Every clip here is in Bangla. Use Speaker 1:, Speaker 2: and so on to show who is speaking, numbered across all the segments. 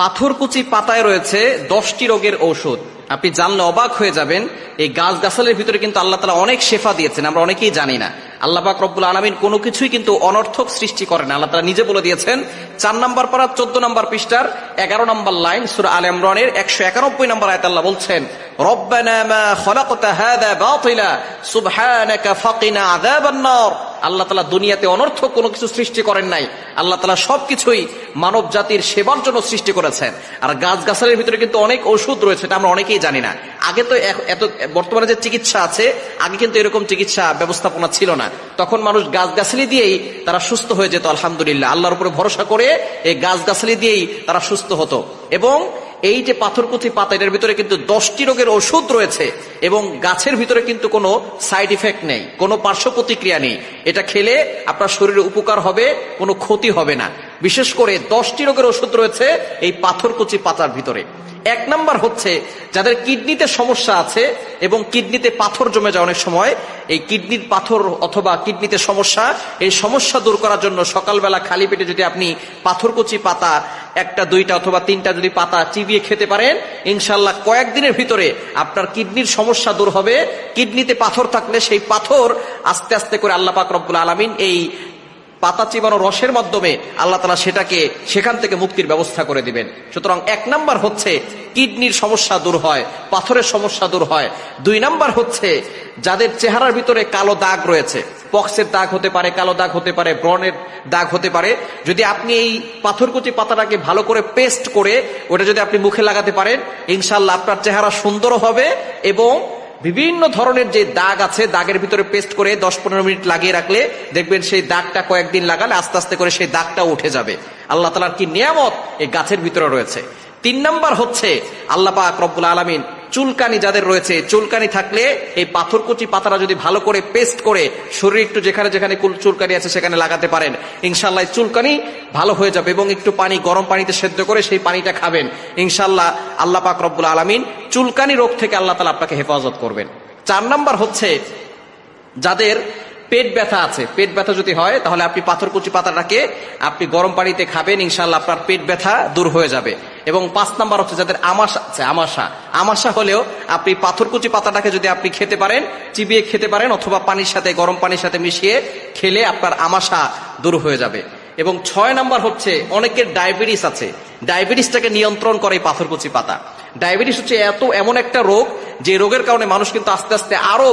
Speaker 1: পাথরকুচি পাতায় রয়েছে দশটি রোগের ঔষধ। আপনি জানলে অবাক হয়ে যাবেন, এই গাছ গাছালের ভিতরে কিন্তু আল্লাহ তালা অনেক শেফা দিয়েছেন, আমরা অনেকেই জানি না। আল্লাহ পাক রব্বুল আলমিন কোনো কিছুই কিন্তু অনর্থক সৃষ্টি করেন আল্লাহ তালা নিজে বলে দিয়েছেন, চার নম্বর পারা চোদ্দ নম্বর পৃষ্ঠার, এগারো নম্বর লাইন, সুর আল ইমরানের একশো একানব্বই নম্বর আয়ত আল্লাহ বলছেন, রব্বানা মা খলাকতা হাদা বাতিলা, সুবহানাকা ফাকিনা আযাবান নার। আল্লাহ তালা দুনিয়াতে অনর্থক কোনো কিছু সৃষ্টি করেন নাই। আল্লাহ তালা সবকিছুই মানব জাতির সেবার জন্য সৃষ্টি করেছেন। আর গাছ গাছালের ভিতরে কিন্তু অনেক ওষুধ রয়েছে, এটা আমরা অনেকেই জানি না। আগে তো এত বর্তমানে যে চিকিৎসা আছে, আগে কিন্তু এরকম চিকিৎসা ব্যবস্থাপনা ছিল না। তখন মানুষ গাছ গাছালি দিয়েই তারা সুস্থ হয়ে যেত, আলহামদুলিল্লাহ। আল্লাহর উপরে ভরসা করে এই গাছ গাছালি দিয়েই তারা সুস্থ হতো। এবং এই যে পাথরকুচি পাতা, এটার ভিতরে কিন্তু দশটি রোগের ওষুধ রয়েছে এবং গাছের ভিতরে কিন্তু কোনো সাইড ইফেক্ট নেই, কোনো পার্শ্ব প্রতিক্রিয়া নেই। এটা খেলে আপনার শরীরে উপকার হবে, কোনো ক্ষতি হবে না। বিশেষ করে দশটি রোগের ওষুধ রয়েছে এই পাথরকুচি পাতার ভিতরে। এক নাম্বার হচ্ছে, যাদের কিডনিতে সমস্যা আছে এবং কিডনিতে পাথর জমে যায় অনেক সময়, এই কিডনির পাথর অথবা কিডনিতে সমস্যা, এই সমস্যা দূর করার জন্য সকালবেলা খালি পেটে যদি আপনি পাথরকুচি পাতা একটা, দুইটা অথবা তিনটা যদি পাতা চিবিয়ে খেতে পারেন ইনশাল্লাহ কয়েকদিনের ভিতরে আপনার কিডনির সমস্যা দূর হবে। কিডনিতে পাথর থাকলে সেই পাথর আস্তে আস্তে করে আল্লাহ পাক রব্বুল আলমিন এই পাতা চিবানো রসের মাধ্যমে আল্লাহ তালা সেটাকে সেখান থেকে মুক্তির ব্যবস্থা করে দিবেন। সুতরাং এক নাম্বার হচ্ছে কিডনির সমস্যা দূর হয়, পাথরের সমস্যা দূর হয়। দুই নাম্বার হচ্ছে যাদের চেহারার ভিতরে কালো দাগ রয়েছে, পক্সের দাগ হতে পারে, কালো দাগ হতে পারে, ব্রণের দাগ হতে পারে, যদি আপনি এই পাথরকুচি পাতাটাকে ভালো করে পেস্ট করে ওটা যদি আপনি মুখে লাগাতে পারেন ইনশাল্লাহ আপনার চেহারা সুন্দর হবে এবং বিভিন্ন ধরনের যে দাগ আছে, দাগের ভিতরে পেস্ট করে দশ পনেরো মিনিট লাগিয়ে রাখলে দেখবেন সেই দাগটা কয়েকদিন লাগালে আস্তে আস্তে করে সেই দাগটা উঠে যাবে। আল্লাহ তালার কি নিয়ামত? এই গাছের ভিতরে রয়েছে। তিন নাম্বার হচ্ছে, আল্লাহ পাক রব্বুল আলমিন চুলকানি যাদের রয়েছে, চুলকানি থাকলে এই পাথরকুচি পাতাটা যদি ভালো করে পেস্ট করে শরীর একটু যেখানে যেখানে চুলকানি আছে সেখানে লাগাতে পারেন। ইনশাল্লাহ চুলকানি ভালো হয়ে যাবে এবং একটু পানি, গরম পানিতে সেদ্ধ করে সেই পানিটা খাবেন। ইনশাল্লাহ আল্লাহ পাক রব্বুল আলমিন চুলকানি রোগ থেকে আল্লাহ তালা আপনাকে হেফাজত করবেন। চার নাম্বার হচ্ছে, যাদের পেট ব্যথা আছে, পেট ব্যথা যদি হয়, তাহলে আপনি পাথরকুচি পাতাটাকে আপনি গরম পানিতে খাবেন ইনশাল্লাহ আপনার পেট ব্যথা দূর হয়ে যাবে। এবং পাঁচ নাম্বার হচ্ছে, যাদের আমাশা আছে, আমাশা আমাশা হলেও আপনি পাথরকুচি পাতাটাকে যদি আপনি খেতে পারেন, চিবিয়ে খেতে পারেন, অথবা পানির সাথে, গরম পানির সাথে মিশিয়ে খেলে আপনার আমাশা দূর হয়ে যাবে। এবং ছয় নাম্বার হচ্ছে, অনেকের ডায়াবেটিস আছে। ডায়াবেটিসটাকে নিয়ন্ত্রণ করে এই পাথরকুচি পাতা। ডায়াবেটিস হচ্ছে এত এমন একটা রোগ যে রোগের কারণে মানুষ কিন্তু আস্তে আস্তে আরও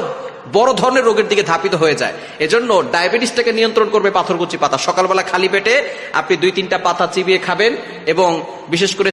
Speaker 1: বড় ধরনের রোগের দিকে ধাপিত হয়ে যায়। এজন্য ডায়াবেটিসটাকে নিয়ন্ত্রণ করবে পাথরকুচি পাতা। সকালবেলা খালি পেটে আপনি দুই তিনটা পাতা চিবিয়ে খাবেন এবং বিশেষ করে